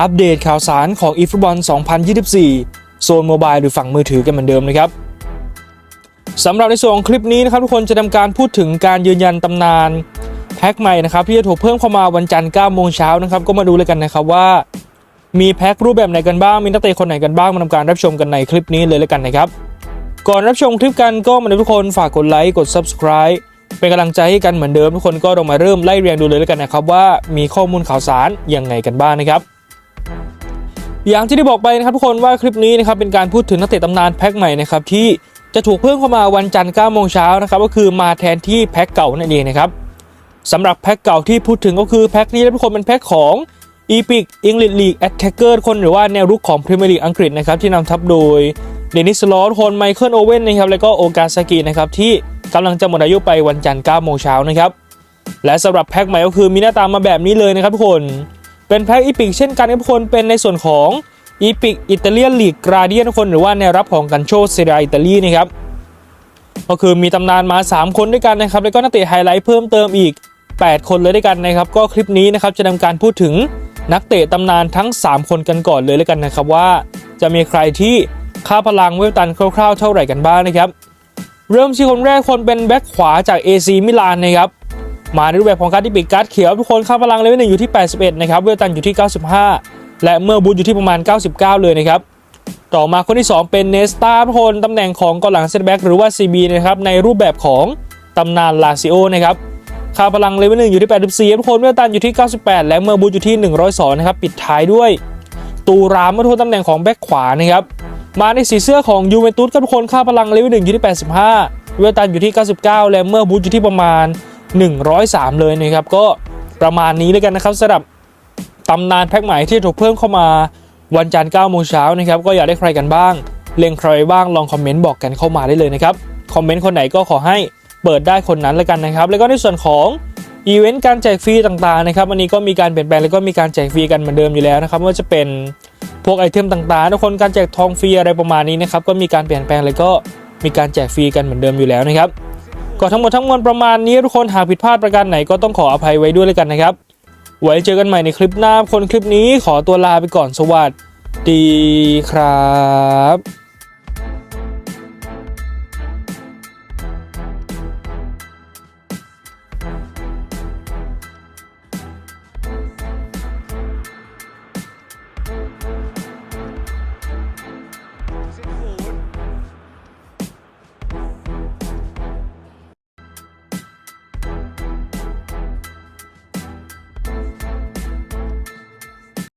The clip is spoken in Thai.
อัปเดตข่าวสารของ e f o o t b a l 2024 โซนโมบายหรือฝั่งมือถือกันเหมือนเดิมนะครับสำหรับในส่วนของคลิปนี้นะครับทุกคนจะทำการพูดถึงการยืนยันตำนานแพ็คใหม่นะครับที่จะถูกเพิ่มเข้ามาวันจันทร์9โมงเช้านะครับก็มาดูเลยกันนะครับว่ามีแพ็ครูปแบบไหนกันบ้าง มีนักเตะคนไหนกันบ้าง มาทำการรับชมกันในคลิปนี้เลยแล้วกันนะครับ ก่อนรับชมคลิปกันก็มาทุกคนฝากกดไลค์ กด subscribe เป็นกำลังใจให้กันเหมือนเดิมทุกคนก็ลงมาเริ่มไล่เรียงดูเลยแล้วกันนะครับว่ามีข้อมูลข่าวสารยังไงกันบ้างนะครับ อย่างที่ได้บอกไปนะครับทุกคนว่าคลิปนี้นะครับเป็นการพูดถึงนักเตะตำนานแพ็คใหม่นะครับที่จะถูกเพิ่มเข้ามาวันจันทร์9โมงเช้านะครับก็คือมาแทนที่แพ็คเก่านั่นเองนะครับสำหรับแพ็คเก่าที่พูดถึงก็คือแพ็คนี้นะทุกคนเป็นแพ็คของ Epic English League Attacker คนหรือว่าแนวรุกของ Premier League อังกฤษนะครับที่นำทัพโดยเดนิสลอสคนไมเคิลโอเว่นนะครับแล้วก็โอกาซากินะครับที่กำลังจะหมดอายุไปวันจันทร์9โมงเช้านะครับและสำหรับแพ็คใหม่ก็คือมีหน้าตามาแบบนี้เลยนะครับทุกคน เป็นแพ็คอีพิกเช่นกันครับทุกคนเป็นในส่วนของอีพิกอิตาเลียนลีกกราเดียนทุกคนหรือว่าแนวรับของกันโชเซเรียอิตาลีนะครับก็คือมีตำนานมา 3 คนด้วยกันนะครับแล้วก็นักเตะไฮไลท์เพิ่มเติมอีก 8 คนเลยด้วยกันนะครับ ก็คลิปนี้นะครับจะทำการพูดถึงนักเตะตำนานทั้ง 3 คนกันก่อนเลยแล้วกันนะครับว่า จะมีใครที่ค่าพลังเวลตันคร่าวๆเท่าไหร่กันบ้างนะครับ เริ่มที่คนแรกคนเป็นแบ็คขวาจาก AC มิลานนะครับ มาในรูปแบบของการที่ปิดการ์ดเขียวทุกคนค่าพลังเลเวลหนึ่งอยู่ที่ 81 นะครับเวลตันอยู่ที่ 95 และเมื่อบูทอยู่ที่ประมาณ 99 เลยนะครับต่อมาคนที่ 2 เป็นเนสตาทุกคนตำแหน่งของกองหลังเซนแบ็กหรือว่า CB นะครับในรูปแบบของตำนานลาซิโอนะครับค่าพลังเลเวลหนึ่งอยู่ที่ 84 ทุกคนเวลตันอยู่ที่ 98 และเมื่อบูทอยู่ที่ 102 นะครับปิดท้ายด้วย ตูรามมาทุกตำแหน่งของแบ็คขวานะครับมาในสีเสื้อของยูเวนตุสก็ทุกคนค่าพลังเลเวลหนึ่งอยู่ที่ 85 เวลตันอยู่ที่ 99 และเมื่อบูทอยู่ที่ประมาณ 103 เลยนะครับก็ประมาณนี้เลยกันนะครับสำหรับตำนานแพ็คใหม่ที่ถูกเพิ่มเข้ามาวันจันทร์9โมงเช้านะครับก็อยากได้ใครกันบ้าง เล็งใครบ้างลองคอมเมนต์บอกกันเข้ามาได้เลยนะครับคอมเมนต์คนไหนก็ขอให้เปิดได้คนนั้นแล้วกันนะครับ แล้วก็ในส่วนของอีเวนต์การแจกฟรีต่างๆนะครับวันนี้ก็มีการเปลี่ยนแปลงแล้วก็มีการแจกฟรีกันเหมือนเดิมอยู่แล้วนะครับว่าจะเป็นพวกไอเทมต่างๆทุกคนการแจกทองฟรีอะไรประมาณนี้นะครับก็มีการเปลี่ยนแปลงแล้วก็มีการแจกฟรีกันเหมือนเดิมอยู่แล้วนะครับ ก็ทั้งหมดทั้งมวลประมาณนี้ทุกคนหากผิดพลาดประการไหนก็ต้องขออภัยไว้ด้วยเลยกันนะครับ ไว้เจอกันใหม่ในคลิปหน้าคนคลิปนี้ขอตัวลาไปก่อนสวัสดีครับ